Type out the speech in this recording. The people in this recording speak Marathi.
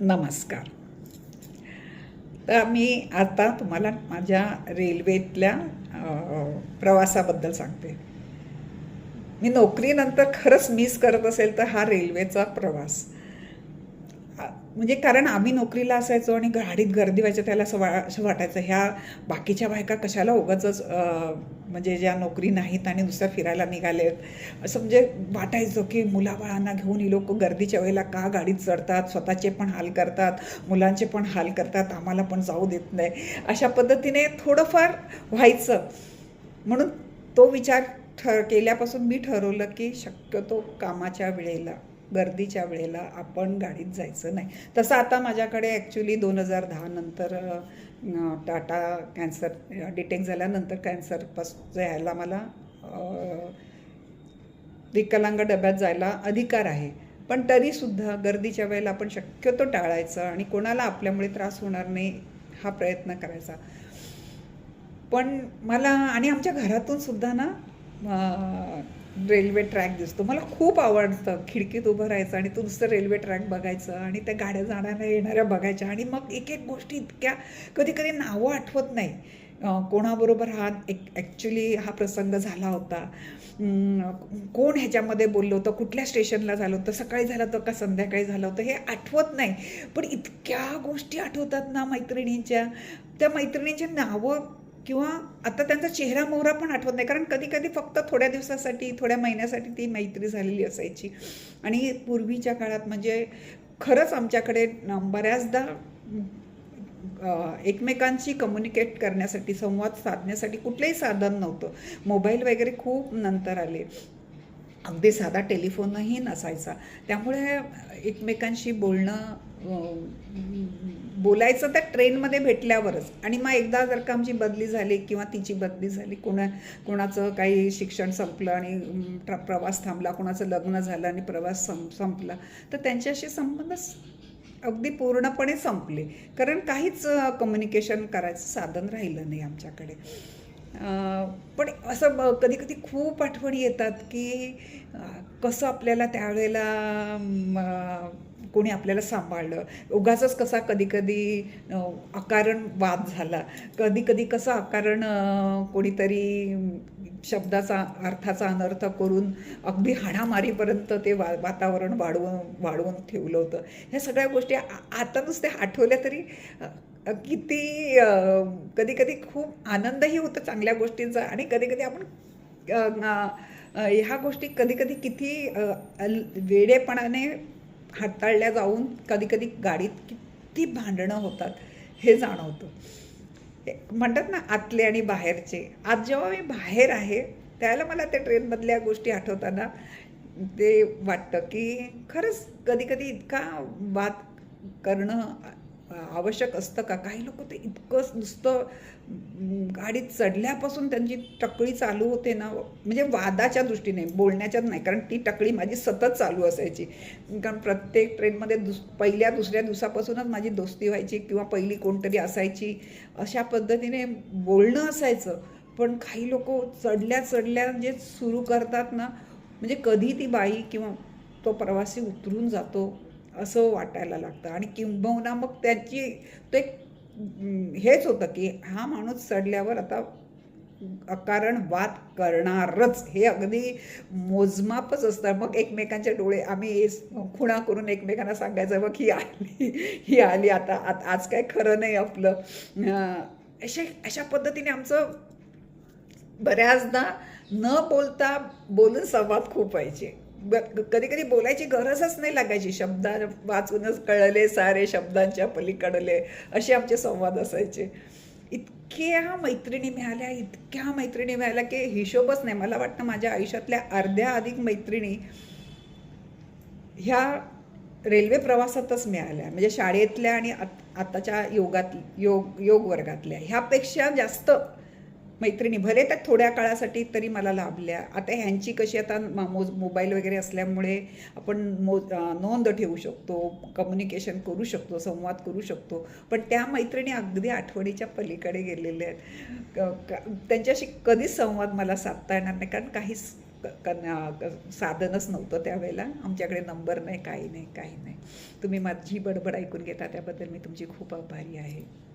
नमस्कार. तर मी आता तुम्हाला माझ्या रेल्वेतल्या प्रवासाबद्दल सांगते. मी नोकरीनंतर खरंच मिस करत असेल तर हा रेल्वेचा प्रवास. म्हणजे कारण आम्ही नोकरीला असायचो आणि गाडीत गर्दी व्हायचं त्याला असं वा असं वाटायचं ह्या बाकीच्या बायका कशाला उगाच म्हणजे ज्या नोकरी नाहीत आणि दुसऱ्या फिरायला निघालेत असं म्हणजे वाटायचं की मुलाबाळांना घेऊन ही लोक गर्दीच्या वेळेला का गाडीत चढतात स्वतःचे पण हाल करतात मुलांचे पण हाल करतात आम्हाला पण जाऊ देत नाही. अशा पद्धतीने थोडंफार व्हायचं. म्हणून तो विचार ठ केल्यापासून मी ठरवलं की शक्यतो कामाच्या वेळेला गर्दीच्या वेळेला आपण गाडीत जायचं नाही. तसं आता माझ्याकडे ॲक्च्युली दोन हजार दहा नंतर टाटा कॅन्सर डिटेक्ट झाल्यानंतर कॅन्सरपासून यायला मला विकलांग डब्यात जायला अधिकार आहे. पण तरीसुद्धा गर्दीच्या वेळेला आपण शक्यतो टाळायचं आणि कोणाला आपल्यामुळे त्रास होणार नाही हा प्रयत्न करायचा. पण मला आणि आमच्या घरातून सुद्धा ना रेल्वे ट्रॅक दिसतो. मला खूप आवडतं खिडकीत उभं राहायचं आणि तो नुसतं रेल्वे ट्रॅक बघायचं आणि त्या गाड्या जाणाऱ्या येणाऱ्या बघायच्या आणि मग एक एक गोष्टी इतक्या कधी कधी नावं आठवत नाही. कोणाबरोबर हा एक ॲक्च्युली हा प्रसंग झाला होता. कोण ह्याच्यामध्ये बोललो होतं कुठल्या स्टेशनला झालं होतं सकाळी झालं होतं का संध्याकाळी झालं होतं हे आठवत नाही. पण इतक्या गोष्टी आठवतात ना मैत्रिणींच्या. त्या मैत्रिणींची नावं किंवा आता त्यांचा चेहरा मोहरा पण आठवत नाही. कारण कधी कधी फक्त थोड्या दिवसासाठी थोड्या महिन्यासाठी ती मैत्री झालेली असायची. आणि पूर्वीच्या काळात म्हणजे खरंच आमच्याकडे बऱ्याचदा एकमेकांशी कम्युनिकेट करण्यासाठी संवाद साधण्यासाठी कुठलंही साधन नव्हतं. मोबाईल वगैरे खूप नंतर आले. अगदी साधा टेलिफोनही नसायचा. त्यामुळे एकमेकांशी बोलणं बोलायचं त्या ट्रेनमध्ये भेटल्यावरच. आणि मग एकदा जर का आमची बदली झाली किंवा तिची बदली झाली कोणा कोणाचं काही शिक्षण संपलं आणि ट्र प्रवास थांबला कोणाचं लग्न झालं आणि प्रवास सं संपला तर त्यांच्याशी संबंध अगदी पूर्णपणे संपले. कारण काहीच कम्युनिकेशन करायचं साधन राहिलं नाही आमच्याकडे. असं कधी कधी खूप आठवणी येतात की कसं आपल्याला त्यावेळेला कोणी आपल्याला सांभाळलं. उगाच कसा कधी कधी अकारण वाद झाला. कधी कधी कसं अकारण कोणीतरी शब्दाचा अर्थाचा अनर्थ करून अगदी हाणामारीपर्यंत ते वा वातावरण वाढवून वाढवून ठेवलं होतं. ह्या सगळ्या गोष्टी आ- आता नुसत्या आठवल्या तरी किती कधी कधी खूप आनंदही होतो चांगल्या गोष्टींचा आणि कधी कधी आपण ह्या गोष्टी कधी कधी किती वेडेपणाने हाताळल्या जाऊन कधी कधी गाडीत किती भांडणं होतात हे जाणवतं. म्हणतात ना आतले आणि बाहेरचे. आज जेव्हा मी बाहेर आहे त्याला मला त्या ट्रेनमधल्या गोष्टी आठवताना ते वाटतं की खरंच कधी कधी इतका वाद करणं आवश्यक असतं का? काही लोक ते इतकं नुसतं गाडीत चढल्यापासून त्यांची टकळी चालू होते ना म्हणजे वादाच्या दृष्टीने बोलण्याच्याच नाही कारण ती टकळी माझी सतत चालू असायची. कारण प्रत्येक ट्रेनमध्ये दुस पहिल्या दुसऱ्या दिवसापासूनच माझी दोस्ती व्हायची किंवा पहिली कोणतरी असायची. अशा पद्धतीने बोलणं असायचं. पण काही लोक चढल्या चढल्या जे सुरू करतात ना म्हणजे कधी ती बाई किंवा तो प्रवासी उतरून जातो असं वाटायला लागतं. आणि किंबहुना मग त्याची ते एक, हेच होतं की हा माणूस चढल्यावर आता अकारण वाद करणारच. हे अगदी मोजमापच असतं. मग एकमेकांचे डोळे आम्ही खुणा करून एकमेकांना सांगायचं मग ही आली ही आली आता आत- आज काय खरं नाही आपलं. अशा अशा पद्धतीने आमचं बऱ्याचदा न बोलता बोलून संवाद खूप व्हायचे. कधी कधी बोलायची गरजच नाही लागायची. शब्द वाचूनच कळले सारे शब्दांच्या पलीकडले. असे आमचे संवाद असायचे. इतक्या मैत्रिणी मिळाल्या इतक्या मैत्रिणी मिळाल्या की हिशोबच नाही. मला वाटतं माझ्या आयुष्यातल्या अर्ध्या अधिक मैत्रिणी ह्या रेल्वे प्रवासातच मिळाल्या. म्हणजे शाळेतल्या आणि आत- आताच्या योगात योग योग वर्गातल्या. ह्यापेक्षा जास्त मैत्रिणी भले त्या थोड्या काळासाठी तरी मला लाभल्या. आता ह्यांची कशी आता म- मोज मोबाईल वगैरे असल्यामुळे आपण मो नोंद ठेवू शकतो कम्युनिकेशन करू शकतो संवाद करू शकतो. पण त्या मैत्रिणी अगदी आठवणीच्या पलीकडे गेलेल्या आहेत. त्यांच्याशी कधीच संवाद मला साधता येणार नाही कारण काहीच क- क- साधनच नव्हतं त्यावेळेला. आमच्याकडे नंबर नाही काही नाही काही नाही. तुम्ही माझी बडबड ऐकून घेता त्याबद्दल मी तुमची खूप आभारी आहे.